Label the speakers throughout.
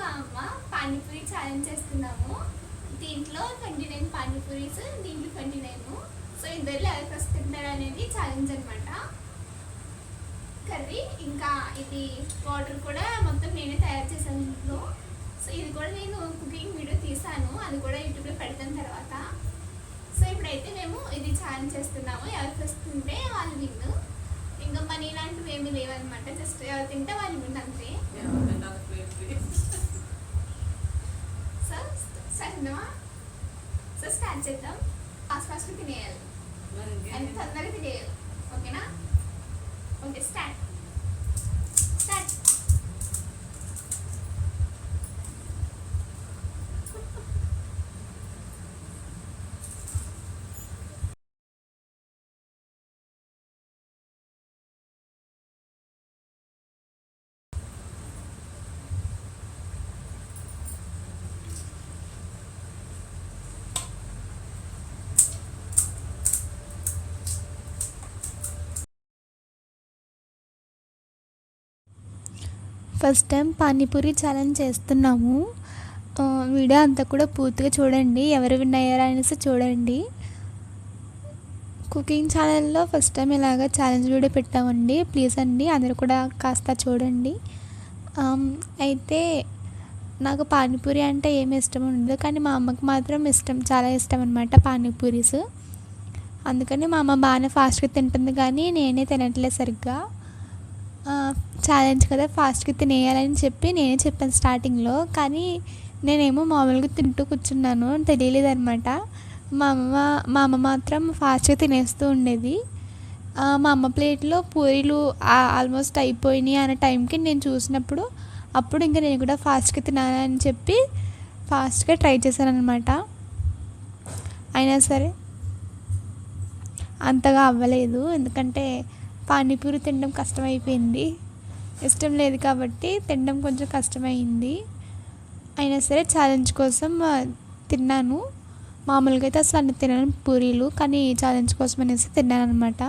Speaker 1: మా అమ్మ పానీపూరి ఛాలెంజ్ చేస్తున్నాము. దీంట్లో ట్వంటీ నైన్ పానీపూరీస్ దీంట్లో ట్వంటీ నైన్ సో ఇద్దరు ఎవరికి వస్తున్నారు తింటారు అనేది ఛాలెంజ్ అనమాట కర్రీ ఇంకా ఇది వాటర్ కూడా మొత్తం నేనే తయారు చేశాను ఇంట్లో. సో ఇది కూడా నేను కుకింగ్ వీడియో తీసాను. అది కూడా యూట్యూబ్లో పెడతాను తర్వాత. సో ఇప్పుడైతే మేము ఇది ఛాలెంజ్ చేస్తున్నాము. ఎవరికి వస్తుంటే వాళ్ళు విన్ను ఇంకా మనీ లాంటివి ఏమీ లేవన్నమాట. జస్ట్ ఎవరు తింటే వాళ్ళు విన్ అంతే. సరేనా సో స్టార్ట్ చేద్దాం. ఫాస్ట్ ఫాస్ట్ తినేయాలి. అండ్ తొందరగా తినేయాలి. ఓకేనా okay start
Speaker 2: first time panipuri challenge చేస్తున్నాము. వీడియో అంతా కూడా పూర్తిగా చూడండి. ఎవరు విన్ అయ్యారా అనేసి చూడండి. కుకింగ్ ఛానల్లో ఫస్ట్ టైం ఇలాగ ఛాలెంజ్ వీడియో పెట్టామండి. ప్లీజ్ అండి అందరు కూడా కాస్త చూడండి. అయితే నాకు పానీపూరి అంటే ఏమి ఇష్టం ఉండదు కానీ మా అమ్మకి మాత్రం ఇష్టం చాలా ఇష్టం అనమాట పానీపూరీస్. అందుకని మా అమ్మ బాగానే ఫాస్ట్గా తింటుంది కానీ నేనే తినట్లేదు సరిగ్గా. ఛాలెంజ్ కదా ఫాస్ట్గా తినేయాలని చెప్పి నేనే చెప్పాను స్టార్టింగ్లో కానీ నేనేమో మామూలుగా తింటూ కూర్చున్నాను తెలియలేదు అనమాట మా అమ్మ మా అమ్మ మాత్రం ఫాస్ట్గా తినేస్తూ ఉండేది. మా అమ్మ ప్లేట్లో పూరీలు ఆల్మోస్ట్ అయిపోయినాయి అనే టైంకి నేను చూసినప్పుడు అప్పుడు ఇంకా నేను కూడా ఫాస్ట్గా తినాలని చెప్పి ఫాస్ట్గా ట్రై చేశాను అనమాట అయినా సరే అంతగా అవ్వలేదు. ఎందుకంటే పానీపూరి తినడం కష్టమైపోయింది. ఇష్టం లేదు కాబట్టి తినడం కొంచెం కష్టమైంది. అయినా సరే ఛాలెంజ్ కోసం తిన్నాను. మామూలుగా అయితే అసలు అన్ని తినను పూరీలు కానీ ఛాలెంజ్ కోసం అనేసి తిన్నాను అనమాట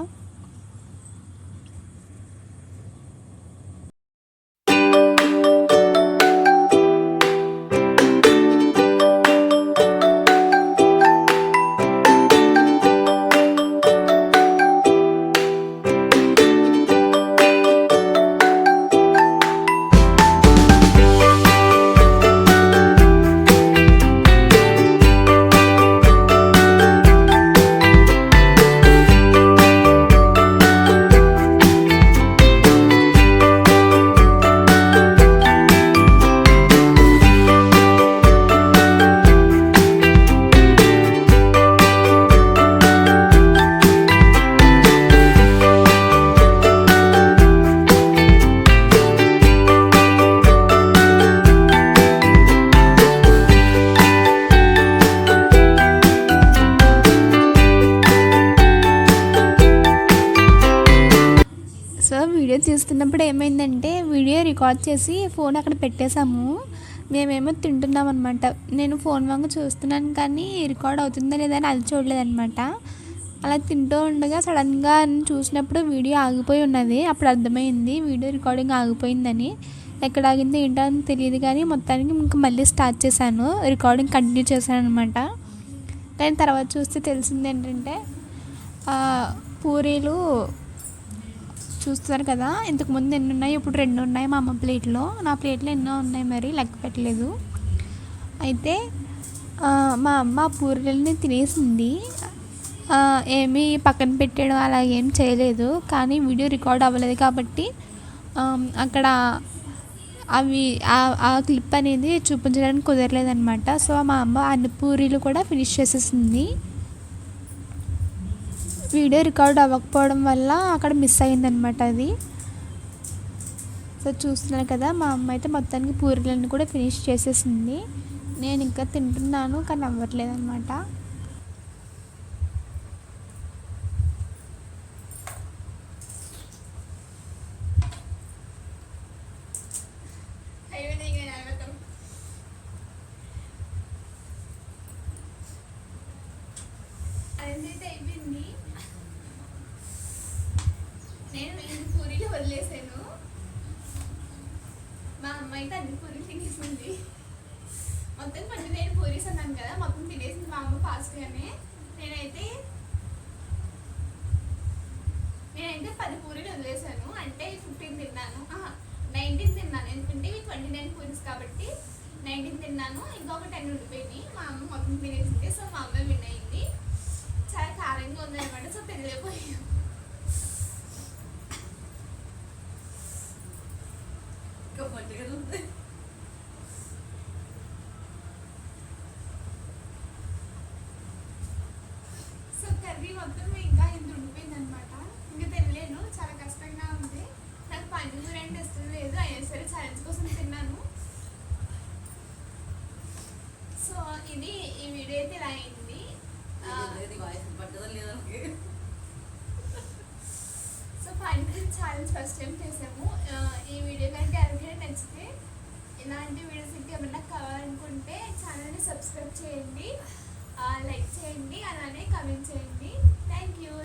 Speaker 2: సో వీడియో తీస్తున్నప్పుడు ఏమైందంటే వీడియో రికార్డ్ చేసి ఫోన్ అక్కడ పెట్టేశాము. మేమేమో తింటున్నాం అనమాట నేను ఫోన్ వంక చూస్తున్నాను కానీ రికార్డ్ అవుతుందా లేదా అని అది చూడలేదన్నమాట. అలా తింటూ ఉండగా సడన్గా చూసినప్పుడు వీడియో ఆగిపోయి ఉన్నది. అప్పుడు అర్థమైంది వీడియో రికార్డింగ్ ఆగిపోయిందని. ఎక్కడ ఆగిందో ఏంటో అని తెలియదు కానీ మొత్తానికి ఇంకా మళ్ళీ స్టార్ట్ చేశాను. రికార్డింగ్ కంటిన్యూ చేశాను అనమాట కానీ తర్వాత చూస్తే తెలిసింది ఏంటంటే పూరీలు చూస్తారు కదా ఇంతకుముందు ఎన్ని ఉన్నాయి? ఇప్పుడు రెండు ఉన్నాయి మా అమ్మ ప్లేట్లో. నా ప్లేట్లో ఎన్నో ఉన్నాయి మరి లెక్క పెట్టలేదు. అయితే మా అమ్మ పూరీలని తినేసింది. ఏమీ పక్కన పెట్టడం అలా ఏం చేయలేదు. కానీ వీడియో రికార్డ్ అవ్వలేదు కాబట్టి అక్కడ అవి ఆ- ఆ క్లిప్ అనేది చూపించడానికి కుదరలేదనమాట సో మా అమ్మ అన్ని పూరీలు కూడా ఫినిష్ చేసేసింది. వీడియో రికార్డ్ అవ్వకపోవడం వల్ల అక్కడ మిస్ అయిందనమాట అది. సో చూస్తున్నాను కదా మా అమ్మ అయితే మొత్తానికి పూరీలన్నీ కూడా ఫినిష్ చేసేసింది. నేను ఇంకా తింటున్నాను కానీ అవ్వట్లేదు అనమాట
Speaker 1: అయిపోయింది ఇంకా నలభై అదైతే అయిపోయింది నేను ఈ పూరీలు వదిలేసాను. మా అమ్మ అయితే అన్ని పూరీలు తినేసింది. మొత్తం కొంచెం నేను పూరీస్ అన్నాను కదా మొత్తం తినేసింది మా అమ్మ ఫాస్ట్గానే నేనైతే నేనైతే పది పూరీలు వదిలేసాను. అంటే ఫిఫ్టీన్ తిన్నాను. నైన్టీన్ తిన్నాను. ఎందుకంటే ఇవి ట్వంటీ నైన్ పూరీస్ కాబట్టి నైన్టీన్ తిన్నాను. ఇంకొక టెన్ ఉండిపోయినాయి. మా అమ్మ మొత్తం తినేసింది. సో మా అమ్మ విన్ అయింది చాలా కారంగా ఉందన్నమాట సో పెళ్ళిపోయాం
Speaker 3: ఉంది
Speaker 1: సో కర్రీ మొత్తం ఇంకా ఇంత ఉండిపోయింది అనమాట ఇంకా తినలేను. చాలా కష్టంగా ఉంది. నాకు పానీపూరి అంటే ఇష్టం లేదు. అయినా సరే ఛాలెంజ్ కోసం తిన్నాను. సో ఇది ఈ వీడియో అయితే ఇలా అయింది? So panipuri challenge first time చేసాము. ఈ వీడియో ఎవరికైనా నచ్చితే ఇలాంటి వీడియోస్ ఇంకా ఏమన్నా కావాలనుకుంటే ఛానల్ని సబ్స్క్రైబ్ చేయండి. లైక్ చేయండి అలానే కమెంట్ చేయండి. Thank you.